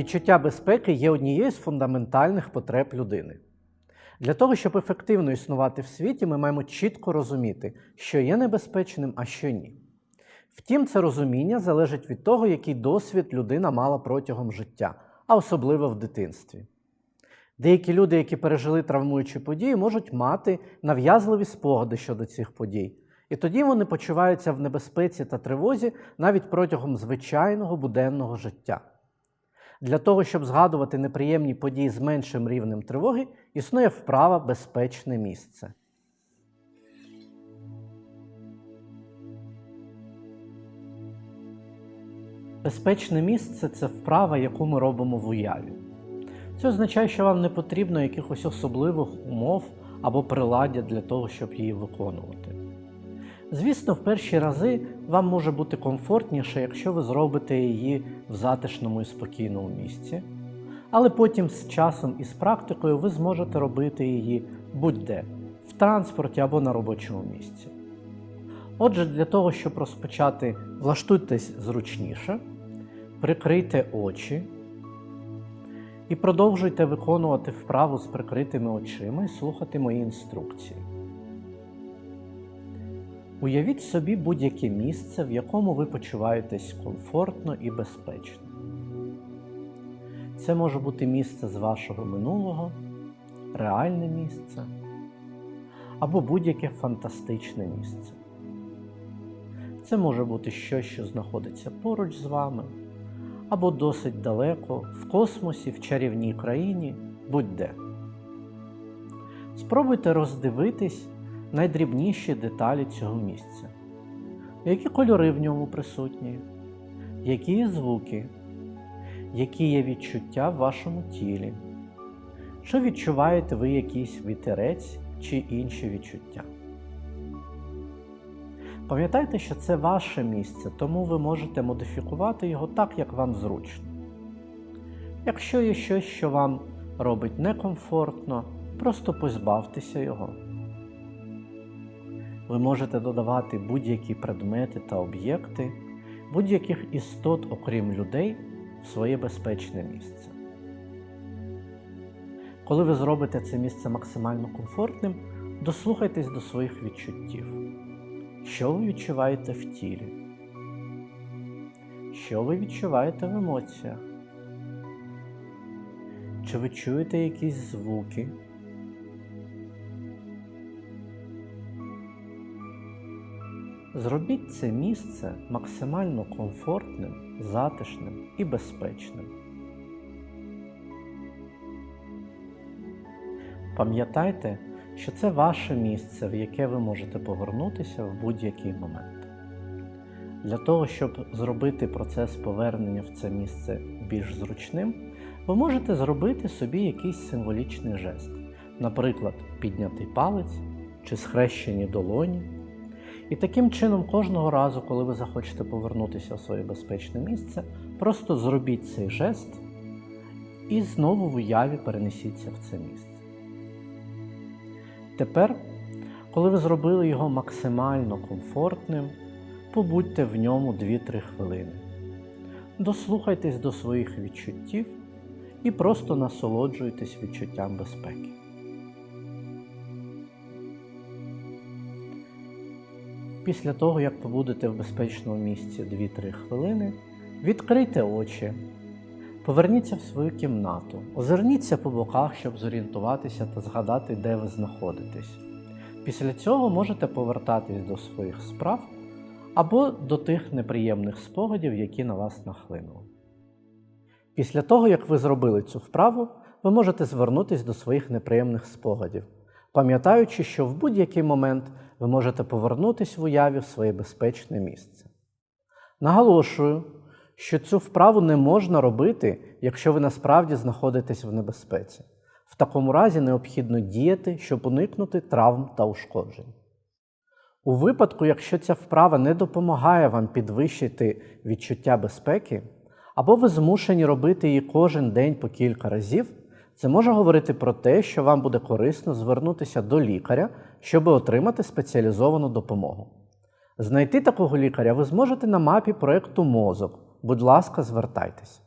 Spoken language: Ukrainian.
Відчуття безпеки є однією з фундаментальних потреб людини. Для того, щоб ефективно існувати в світі, ми маємо чітко розуміти, що є небезпечним, а що ні. Втім, це розуміння залежить від того, який досвід людина мала протягом життя, а особливо в дитинстві. Деякі люди, які пережили травмуючі події, можуть мати нав'язливі спогади щодо цих подій, і тоді вони почуваються в небезпеці та тривозі навіть протягом звичайного буденного життя. Для того, щоб згадувати неприємні події з меншим рівнем тривоги, існує вправа безпечне місце. Безпечне місце це вправа, яку ми робимо в уяві. Це означає, що вам не потрібно якихось особливих умов або приладдя для того, щоб її виконувати. Звісно, в перші рази вам може бути комфортніше, якщо ви зробите її в затишному і спокійному місці, але потім з часом і з практикою ви зможете робити її будь-де в транспорті або на робочому місці. Отже, для того, щоб розпочати, влаштуйтесь зручніше, прикрийте очі і продовжуйте виконувати вправу з прикритими очима і слухати мої інструкції. Уявіть собі будь-яке місце, в якому ви почуваєтесь комфортно і безпечно. Це може бути місце з вашого минулого, реальне місце або будь-яке фантастичне місце. Це може бути щось, що знаходиться поруч з вами, або досить далеко, в космосі, в чарівній країні, будь-де. Спробуйте роздивитись найдрібніші деталі цього місця. Які кольори в ньому присутні, які є звуки, які є відчуття в вашому тілі, чи відчуваєте ви якийсь вітерець чи інші відчуття. Пам'ятайте, що це ваше місце, тому ви можете модифікувати його так, як вам зручно. Якщо є щось, що вам робить некомфортно, просто позбавтеся його. Ви можете додавати будь-які предмети та об'єкти, будь-яких істот, окрім людей, в своє безпечне місце. Коли ви зробите це місце максимально комфортним, дослухайтесь до своїх відчуттів. Що ви відчуваєте в тілі? Що ви відчуваєте в емоціях? Чи ви чуєте якісь звуки? Зробіть це місце максимально комфортним, затишним і безпечним. Пам'ятайте, що це ваше місце, в яке ви можете повернутися в будь-який момент. Для того, щоб зробити процес повернення в це місце більш зручним, ви можете зробити собі якийсь символічний жест, наприклад, піднятий палець чи схрещені долоні. І таким чином, кожного разу, коли ви захочете повернутися в своє безпечне місце, просто зробіть цей жест і знову в уяві перенесіться в це місце. Тепер, коли ви зробили його максимально комфортним, побудьте в ньому 2-3 хвилини. Дослухайтесь до своїх відчуттів і просто насолоджуйтесь відчуттям безпеки. Після того, як побудете в безпечному місці 2-3 хвилини, відкрийте очі, поверніться в свою кімнату, озирніться по боках, щоб зорієнтуватися та згадати, де ви знаходитесь. Після цього можете повертатись до своїх справ або до тих неприємних спогадів, які на вас нахлинули. Після того, як ви зробили цю вправу, ви можете звернутися до своїх неприємних спогадів, пам'ятаючи, що в будь-який момент ви можете повернутися в уяві в своє безпечне місце. Наголошую, що цю вправу не можна робити, якщо ви насправді знаходитесь в небезпеці. В такому разі необхідно діяти, щоб уникнути травм та ушкоджень. У випадку, якщо ця вправа не допомагає вам підвищити відчуття безпеки, або ви змушені робити її кожен день по кілька разів, це може говорити про те, що вам буде корисно звернутися до лікаря, щоб отримати спеціалізовану допомогу. Знайти такого лікаря ви зможете на мапі проєкту Мозок. Будь ласка, звертайтеся.